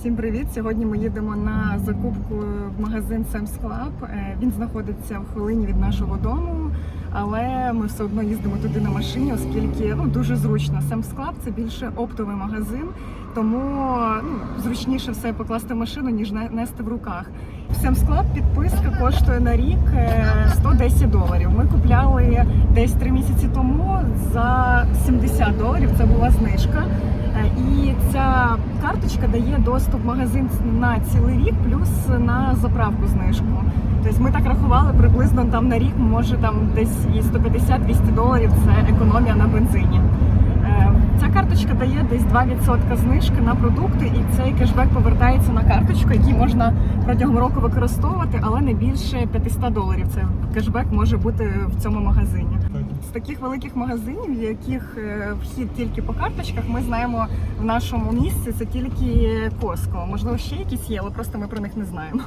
Всім привіт! Сьогодні ми їдемо на закупку в магазин Sam's Club. Е, Він знаходиться в хвилині від нашого дому, але ми все одно їздимо туди на машині, оскільки ну дуже зручно. Sam's Club – це більше оптовий магазин, тому ну, зручніше все покласти в машину, ніж не- нести в руках. В Sam's Club підписка коштує на рік е, 110 доларів. Ми купляли десь три місяці тому за 70 доларів. Це була знижка. Е, І карточка дає доступ в магазин на цілий рік, плюс на заправку знижку. Тобто ми так рахували приблизно там на рік, може там десь і 150-200 доларів це економія на бензині. Ця карточка дає десь 2% знижки на продукти, і цей кешбек повертається на карточку, який можна протягом року використовувати, але не більше 500 доларів. Це кешбек може бути в цьому магазині. З таких великих магазинів, яких е, вхід тільки по карточках, ми знаємо в нашому місці це тільки Коско. Можливо, ще якісь є, але просто ми про них не знаємо.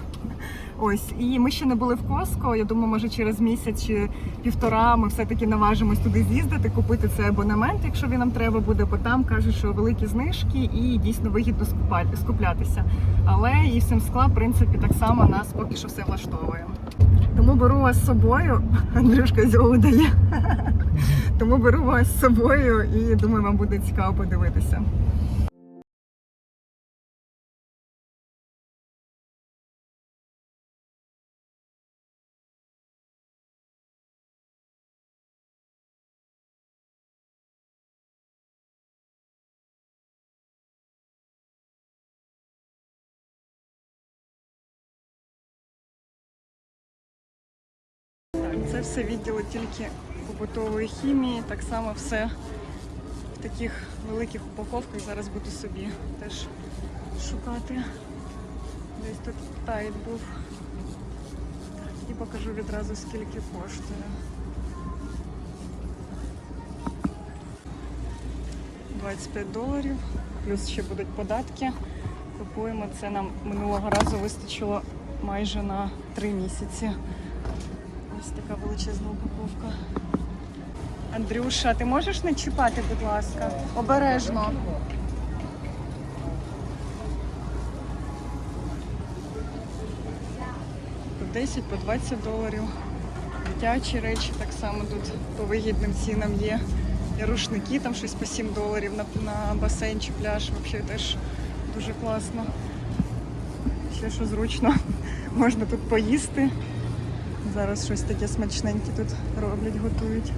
Ось, і ми ще не були в Коско. Я думаю, може через місяць чи півтора ми все-таки наважимось туди з'їздити, купити цей абонемент, якщо він нам треба буде, бо там кажуть, що великі знижки і дійсно вигідно скуплятися. Але і в Сімскла, в принципі, так само нас поки що все влаштовує. Тому беру вас з собою. Андрюшка зьову дає. Тому беру вас з собою і думаю, вам буде цікаво подивитися. Це все відділи тільки побутової хімії, так само все в таких великих упаковках. Зараз буду собі теж шукати. Десь тут тайт був. І покажу відразу скільки коштує. 25 доларів, плюс ще будуть податки. Купуємо це нам минулого разу вистачило майже на 3 місяці. Така величезна упаковка. Андрюша, ти можеш не чіпати, будь ласка? Обережно. По 10, по 20 доларів. Дитячі речі так само тут по вигідним цінам є. І рушники там щось по 7 доларів на, на басейн чи пляж. Взагалі теж дуже класно. Ще що зручно. Можна тут поїсти. Зараз щось таке смачненьке тут роблять, готують.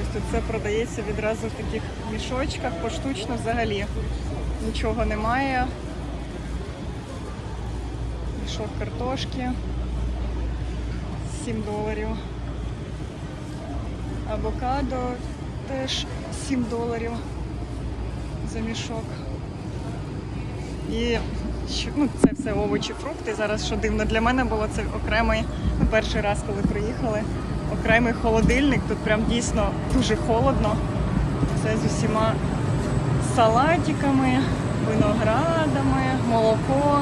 Ось тут це продається відразу в таких мішочках, поштучно взагалі нічого немає. Мішок картошки 7 доларів. Авокадо теж 7 доларів за мішок. І що- ну, це все овочі, фрукти. Зараз що дивно для мене було це окремий ну, перший раз, коли приїхали. Окремий холодильник. Тут прям дійсно дуже холодно. Це з усіма салатиками, виноградами, молоко.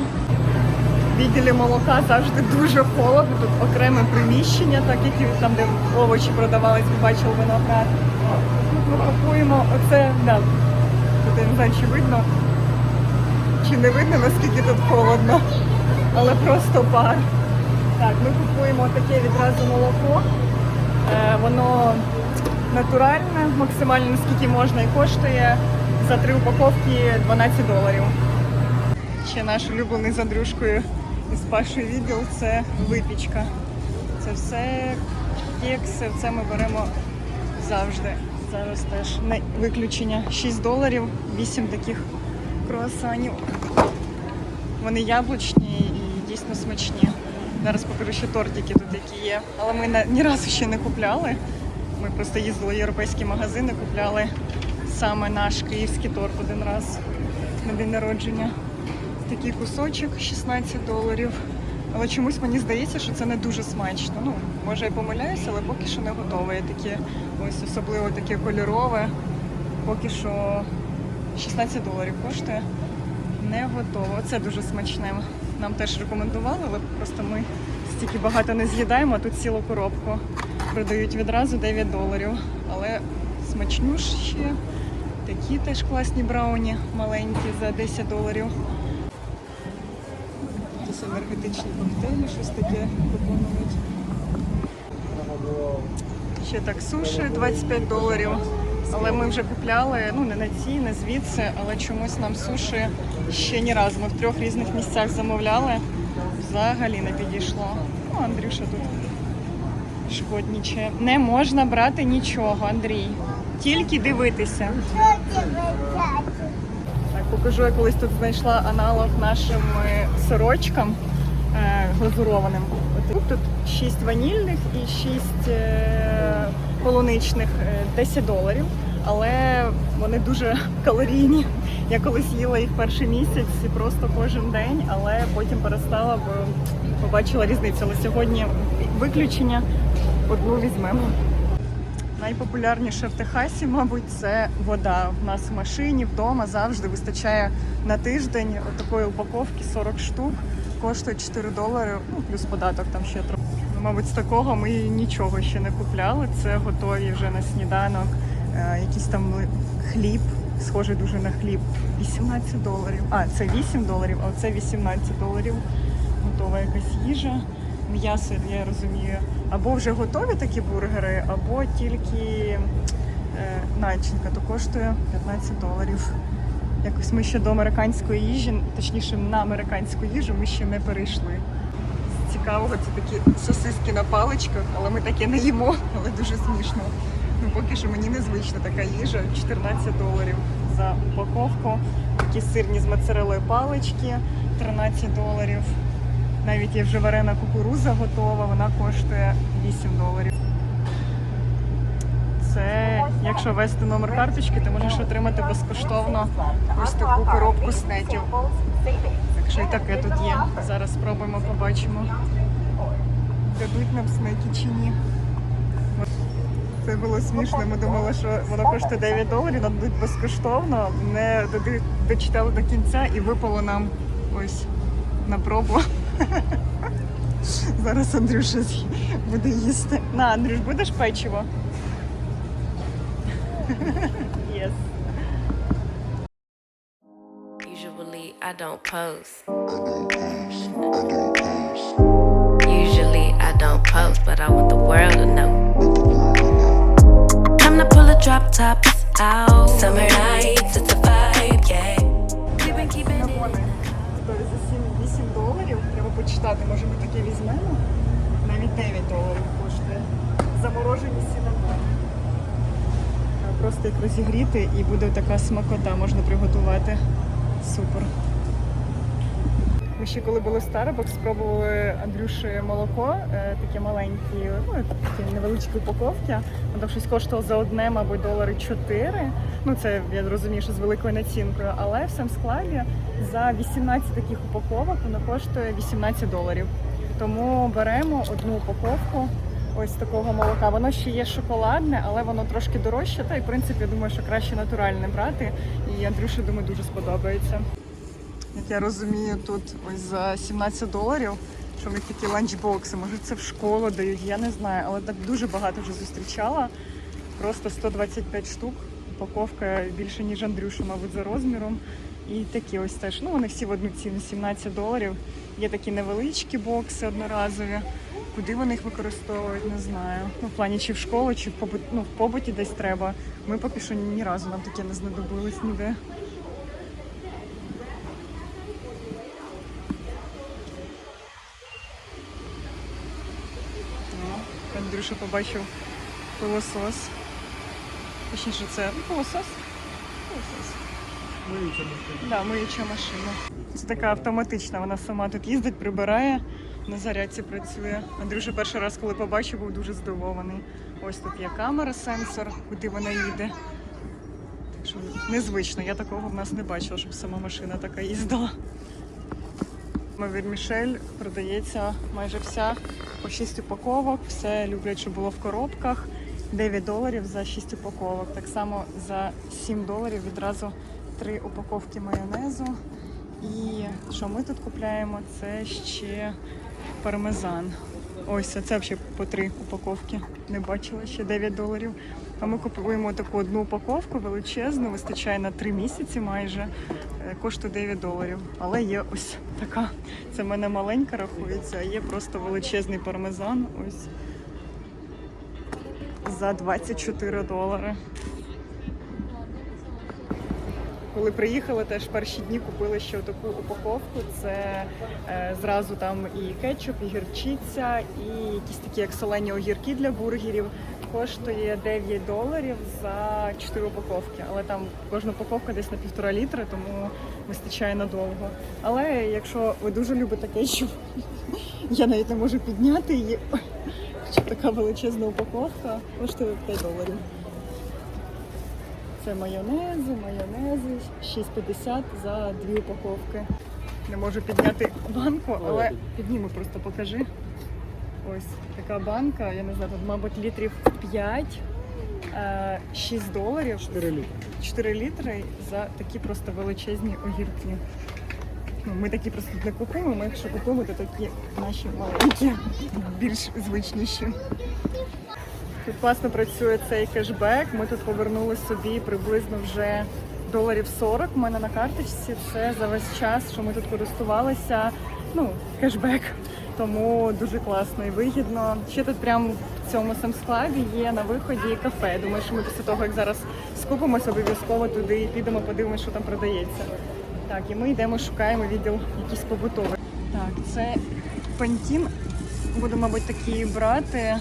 В відділі молока завжди дуже холодно. Тут окреме приміщення, так як там, де овочі продавались, ви бачили виноград. Тут ми купуємо оце, да, тут я не знаю, чи видно чи не видно, наскільки тут холодно, але просто пар. Так, ми купуємо таке відразу молоко. Е, воно натуральне, максимально наскільки можна і коштує за три упаковки 12 доларів. Ще наш улюблений з Андрюшкою із Пашою відділ це випічка. Це все кекси, це ми беремо завжди. Зараз теж не виключення 6 доларів, 8 таких круасанів. Вони яблучні і дійсно смачні. Зараз покажу ще тортики тут, які є. Але ми ні разу ще не купляли. Ми просто їздили в європейські магазини, купляли саме наш київський торт один раз на день народження. Такий кусочок 16 доларів. Але чомусь мені здається, що це не дуже смачно. Ну, може я помиляюся, але поки що не готове. Таке, ось особливо таке кольорове. Поки що 16 доларів коштує. Не готово. Це дуже смачне. Нам теж рекомендували, але просто ми стільки багато не з'їдаємо, а тут цілу коробку. Продають відразу 9 доларів. Але смачнющі, такі такі теж класні брауні, маленькі за 10 доларів. Якісь енергетичні коктейлі, щось таке пропонують. Ще так суші 25 доларів. Але ми вже купляли, ну не на ці, не звідси, але чомусь нам суші ще ні разу. Ми в трьох різних місцях замовляли. Взагалі не підійшло. Ну, Андрюша тут шкодніче. Не можна брати нічого, Андрій. Тільки дивитися. Так, покажу, я колись тут знайшла аналог нашим е, сорочкам е, глазурованим. Тут 6 ванільних і 6 е, полуничних е, 10 доларів, але вони дуже калорійні. Я колись їла їх перший місяць і просто кожен день, але потім перестала, бо побачила різницю. Але сьогодні виключення одну візьмемо. Найпопулярніше в Техасі, мабуть, це вода. У нас в машині вдома завжди вистачає на тиждень такої упаковки 40 штук, коштує 4 долари, ну плюс податок там ще трохи. Ну, Мабуть, з такого ми нічого ще не купляли. Це готові вже на сніданок. Е, якийсь там хліб, схожий дуже на хліб. 18 доларів. А, це 8 доларів, а це 18 доларів. Готова якась їжа. М'ясо, я розумію, або вже готові такі бургери, або тільки е, начинка, то коштує 15 доларів. Якось ми ще до американської їжі, точніше на американську їжу ми ще не перейшли. Цікавого це такі сосиски на паличках, але ми таке не їмо, але дуже смішно. Ну, поки що мені незвична така їжа, 14 доларів за упаковку. Такі сирні з моцарелою палички, 13 доларів. Навіть є вже варена кукуруза готова, вона коштує 8 доларів. Це якщо ввести номер карточки, ти можеш отримати безкоштовно ось таку коробку снеків. Так що і таке тут є. Зараз спробуємо, побачимо. Дадуть нам снеки чи ні. Це було смішно. Ми думали, що воно коштує 9 доларів, дадуть безкоштовно. Не дочитали до кінця і випало нам ось на пробу. Зараз Андрюша буде їсти. На, Андрюш, будеш печиво? Yes. I don't post. Usually I don't post, but I want the world to know. Time to pull the drop tops out. Summer nights, it's a vibe, yeah. We've been keeping it. За 7-8 доларів. Треба почитати, може ми таке візьмемо. Навіть 9 доларів коштує. Заморожені сінамон. Просто їх розігріти і буде така смакота, можна приготувати. Супер. Ще коли були в Starbucks, спробували Андрюші молоко, е, таке маленькі, ну такі невеличкі упаковки. Воно щось коштувало за одне, мабуть, долари 4. Ну це я розумію, що з великою націнкою, але в цьому складі за 18 таких упаковок воно коштує 18 доларів. Тому беремо одну упаковку ось такого молока. Воно ще є шоколадне, але воно трошки дорожче. Та й в принципі я думаю, що краще натуральне брати. І Андрюші, думаю, дуже сподобається. Як я розумію, тут ось за 17 доларів, що в них такі ланчбокси, може це в школу дають, я не знаю, але так дуже багато вже зустрічала. Просто 125 штук. Упаковка більше, ніж Андрюша, мабуть, за розміром. І такі ось теж. Ну, вони всі в одну ціну 17 доларів. Є такі невеличкі бокси одноразові. Куди вони їх використовують, не знаю. Ну, в плані чи в школу, чи в побут, ну, в побуті десь треба. Ми поки що ні разу нам таке не знадобилось ніде. О, Андрюша побачив пилосос. Точніше, це ну, пилосос. Пилосос. Миюча машина. Да, миюча машина. Це така автоматична, вона сама тут їздить, прибирає, на зарядці працює. Андрюша перший раз, коли побачив, був дуже здивований. Ось тут є камера, сенсор, куди вона їде. Так що незвично, я такого в нас не бачила, щоб сама машина така їздила. Вермішель продається майже вся по 6 упаковок. Все люблять, щоб було в коробках. 9 доларів за 6 упаковок. Так само за 7 доларів відразу 3 упаковки майонезу. І що ми тут купляємо? Це ще пармезан. Ось це взагалі по 3 упаковки. Не бачила ще 9 доларів. А ми купуємо таку одну упаковку величезну, вистачає на 3 місяці майже. Е, Коштує 9 доларів. Але є ось така. Це в мене маленька рахується, а є просто величезний пармезан. Ось за 24 долари. Коли приїхали, теж перші дні купили ще таку упаковку. Це е, зразу там і кетчуп, і гірчиця, і якісь такі як солені огірки для бургерів. Коштує 9 доларів за 4 упаковки. Але там кожна упаковка десь на півтора літра, тому вистачає надовго. Але якщо ви дуже любите кетчуп, я навіть не можу підняти її. Хоча така величезна упаковка коштує 5 доларів. Це майонези, майонези, 6,50 за дві упаковки. Не можу підняти банку, але підніму просто покажи. Ось така банка, я не знаю, тут, мабуть, літрів 5, е, 6 доларів. 4 літри. 4 літри за такі просто величезні огірки. Ну, ми такі просто не купуємо, ми якщо купуємо, то такі наші маленькі, більш звичніші. Тут класно працює цей кешбек. Ми тут повернули собі приблизно вже доларів 40 у мене на карточці. Це за весь час, що ми тут користувалися. Ну, кешбек. Тому дуже класно і вигідно. Ще тут прямо в цьому самсклабі є на виході кафе. Думаю, що ми після того, як зараз скупимося, обов'язково туди і підемо, подивимося, що там продається. Так, і ми йдемо, шукаємо відділ якийсь побутовий. Так, це пантін. Буду, мабуть, такий брати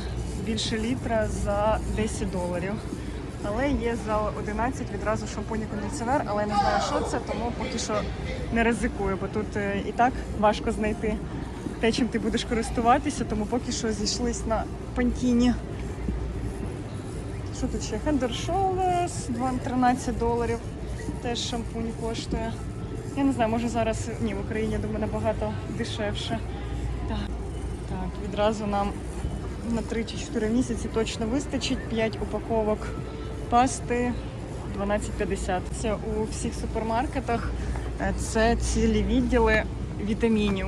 більше літра за 10 доларів. Але є за 11 відразу шампунь і кондиціонер, але я не знаю, що це, тому поки що не ризикую, бо тут е, і так важко знайти те, чим ти будеш користуватися, тому поки що зійшлись на пантіні. Що тут ще? And Shoulders, 13 доларів. Теж шампунь коштує. Я не знаю, може зараз ні, в Україні я думаю набагато дешевше. Так, так відразу нам на 3 чи 4 місяці точно вистачить 5 упаковок пасти 12,50. Це у всіх супермаркетах. Е, Це цілі відділи вітамінів.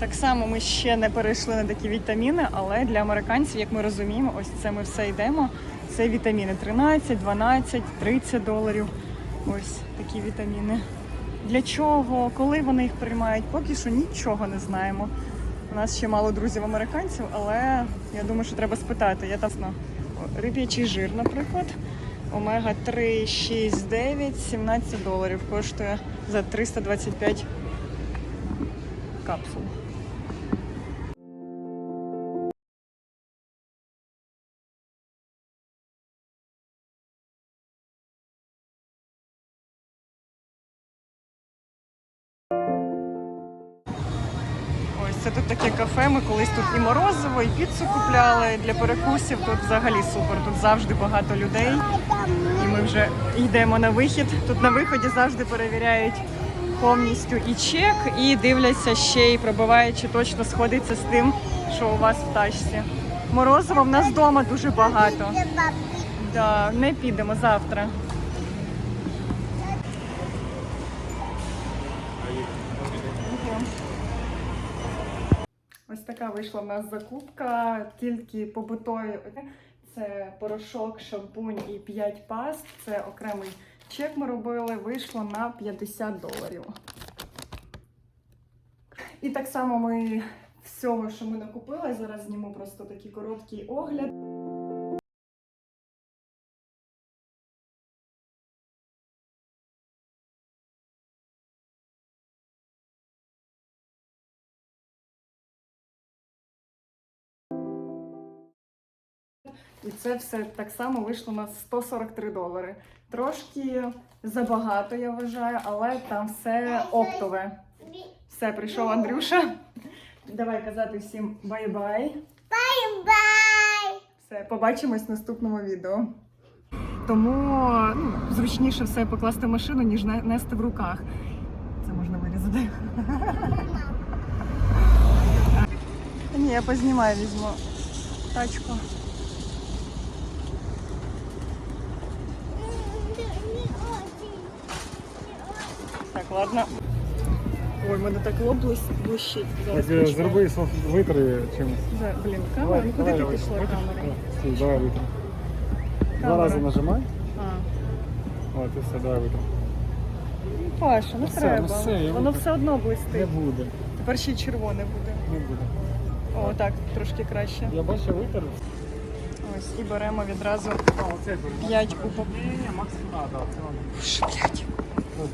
Так само ми ще не перейшли на такі вітаміни, але для американців, як ми розуміємо, ось це ми все йдемо. Це вітаміни 13, 12, 30 доларів. Ось такі вітаміни. Для чого, коли вони їх приймають, поки що нічого не знаємо. У нас ще мало друзів американців, але я думаю, що треба спитати. Я там. Риб'ячий жир, наприклад. Омега 3, 6, 9, 17 доларів коштує за 325 капсул. Це тут таке кафе. Ми колись тут і морозиво, і піцу купляли для перекусів. Тут взагалі супер. Тут завжди багато людей. І ми вже йдемо на вихід. Тут на виході завжди перевіряють повністю і чек, і дивляться ще і пробивають, чи точно сходиться з тим, що у вас в тачці. Морозиво в нас вдома дуже багато. Да, не підемо завтра. Ось така вийшла в нас закупка, тільки побутові. Це порошок, шампунь і 5 паст. Це окремий чек ми робили. Вийшло на 50 доларів. І так само ми всього, що ми накупили, зараз зніму просто такий короткий огляд. І це все так само вийшло на 143 долари. Трошки забагато, я вважаю, але там все оптове. Все, прийшов Андрюша. Давай казати всім бай-бай. Бай! Все, побачимось в наступному відео. Тому ну, зручніше все покласти в машину, ніж нести в руках. Це можна вирізати. Ні, я познімаю, візьму тачку. Так, ладно. Ой, мене так лоб блищ- блищить. Зараз зроби витри чимось. За- Блін, камера, ну куди ти пішла камера? Стій, Давай витри. Два рази нажимай. А. От і все, давай витрим. Паша, не Все, треба. ну все, я Воно все одно Не блистить. буде. Тепер ще й червоне буде. Не буде. О, так, трошки краще. Я бачу витер. Ось і беремо відразу А, оце беремо. 5 кубок. Ні, ні, Макс, не треба. Це надо. П'ять. От.